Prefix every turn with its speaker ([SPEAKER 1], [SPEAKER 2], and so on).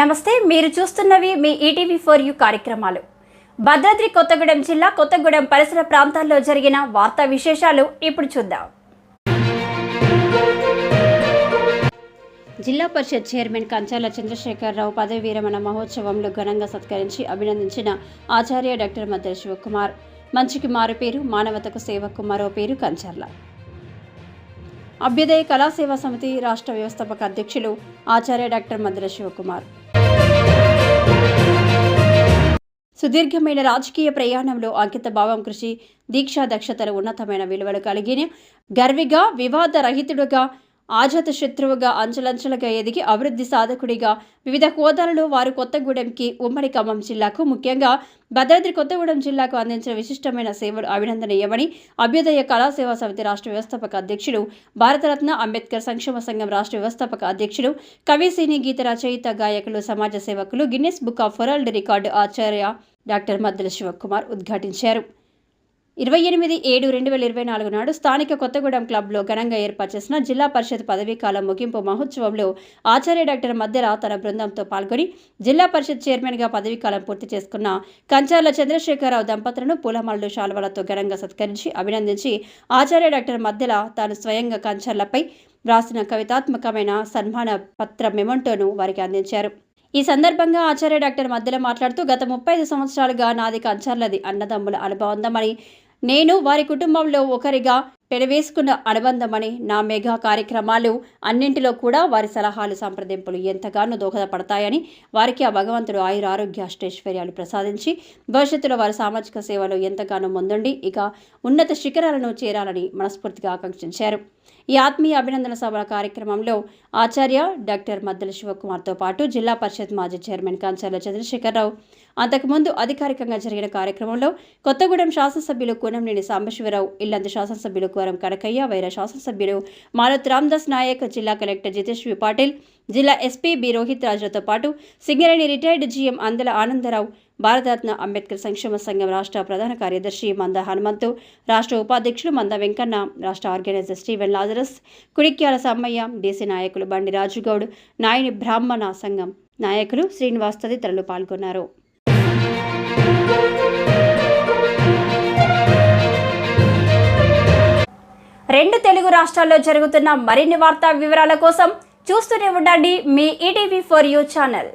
[SPEAKER 1] నమస్తే మీరు చూస్తున్నవి మీ ఈటీవీ ఫోర్ యూ కార్యక్రమాలు. భద్రాద్రి కొత్తగూడెం జిల్లా కొత్తగూడెం పరిసర ప్రాంతాల్లో జరిగిన వార్తా విశేషాలు ఇప్పుడు చూద్దాం. జిల్లా పరిషత్ చైర్మన్ కంచాల చంద్రశేఖరరావు పదవి విరమణ మహోత్సవంలో ఘనంగా సత్కరించి అభినందించిన ఆచార్య డాక్టర్ మద్దెల శివకుమార్. మంచికి మారు పేరు మానవతకు సేవకు మరో పేరు కంచర్ల. అభ్యుదయ కళాసేవా సమితి రాష్ట్ర వ్యవస్థాపక అధ్యక్షులు ఆచార్య డాక్టర్ మద్దెల శివకుమార్. సుదీర్ఘమైన రాజకీయ ప్రయాణంలో అంకిత భావం కృషి దీక్షా దక్షతలు ఉన్నతమైన విలువలు కలిగిన గర్విగా వివాద రహితుడుగా ఆజాత శత్రువుగా అంచెలంచెలుగా ఎదిగి అభివృద్ధి సాధకుడిగా వివిధ హోదాలలో వారు కొత్తగూడెంకి ఉమ్మడి ఖమ్మం జిల్లాకు ముఖ్యంగా భద్రాద్రి కొత్తగూడెం జిల్లాకు అందించిన విశిష్టమైన సేవలు అభినందనీయమని అభ్యుదయ కళాసేవా సమితి రాష్ట్ర వ్యవస్థాపక అధ్యక్షుడు భారతరత్న అంబేద్కర్ సంక్షేమ సంఘం రాష్ట్ర వ్యవస్థాపక అధ్యక్షుడు కవిసిని గీత రచయిత గాయకులు సమాజ సేవకులు Guinness book of world record Acharya doctor Maddela Shivakumar ఉద్ఘాటించారు. ఇరవై ఎనిమిది ఏడు రెండు వేల ఇరవై నాలుగు నాడు స్థానిక కొత్తగూడెం క్లబ్లో ఘనంగా ఏర్పాటు చేసిన జిల్లా పరిషత్ పదవీకాలం ముగింపు మహోత్సవంలో ఆచార్య డాక్టర్ మద్దెల తన బృందంతో పాల్గొని జిల్లా పరిషత్ చైర్మన్గా పదవీకాలం పూర్తి చేసుకున్న కంచాల చంద్రశేఖరరావు దంపతులను పూలమాలలు శాలువలతో ఘనంగా సత్కరించి అభినందించి ఆచార్య డాక్టర్ మధ్యల తాను స్వయంగా కంచర్లపై వ్రాసిన కవితాత్మకమైన సన్మాన పత్ర మెమంటోను వారికి అందించారు. ఈ సందర్భంగా ఆచార్య డాక్టర్ మధ్యలో మాట్లాడుతూ గత ముప్పై ఐదు సంవత్సరాలుగా నాది కంచర్లది అన్నదమ్ముల అనుబంధమని నేను వారి కుటుంబంలో ఒకరిగా పెనవేసుకున్న అనుబంధమని నా మెగా కార్యక్రమాలు అన్నింటిలో కూడా వారి సలహాలు సంప్రదింపులు ఎంతగానో దోహదపడతాయని వారికి ఆ భగవంతుడు ఆయుర ఆరోగ్య అష్టైశ్వర్యాలు ప్రసాదించి భవిష్యత్తులో వారి సామాజిక సేవలో ఎంతగానో ముందుండి. ఇక ఉన్నత శిఖరాలను చేరాలని మనస్ఫూర్తిగా ఆకాంక్షించారు. ఈ ఆత్మీయ అభినందన సభ కార్యక్రమంలో ఆచార్య డాక్టర్ మద్దెల శివకుమార్తో పాటు జిల్లా పరిషత్ మాజీ చైర్మన్ కాంచాల చంద్రశేఖరరావు. అంతకుముందు అధికారికంగా జరిగిన కార్యక్రమంలో కొత్తగూడెం శాసనసభ్యులు కూనంనేని సాంబశివరావు ఇల్లందు శాసనసభ్యులు కోరం కనకయ్య వైర శాసనసభ్యులు మాలత్ రామ్దాస్ నాయక్ జిల్లా కలెక్టర్ జితేష్వి పాటిల్ జిల్లా ఎస్పీ బి రోహిత్ రాజులతో పాటు సింగరేణి రిటైర్డ్ జీఎం అందల ఆనందరావు భారతరత్న అంబేద్కర్ సంక్షేమ సంఘం రాష్ట్ర ప్రధాన కార్యదర్శి మంద హనుమంతు రాష్ట్ర ఉపాధ్యక్షులు మంద వెంకన్న రాష్ట్ర organiser Steven Lazarus Kudikyala Sammaiah DC నాయకులు బండి రాజుగౌడ్ నాయని బ్రాహ్మణ సంఘం నాయకులు శ్రీనివాస్ తదితరులు పాల్గొన్నారు. రెండు తెలుగు రాష్ట్రాల్లో జరుగుతున్న మరిన్ని వార్తా వివరాల కోసం చూస్తూనే ఉండండి మీ ఈటీవీ ఫర్ యూ ఛానల్.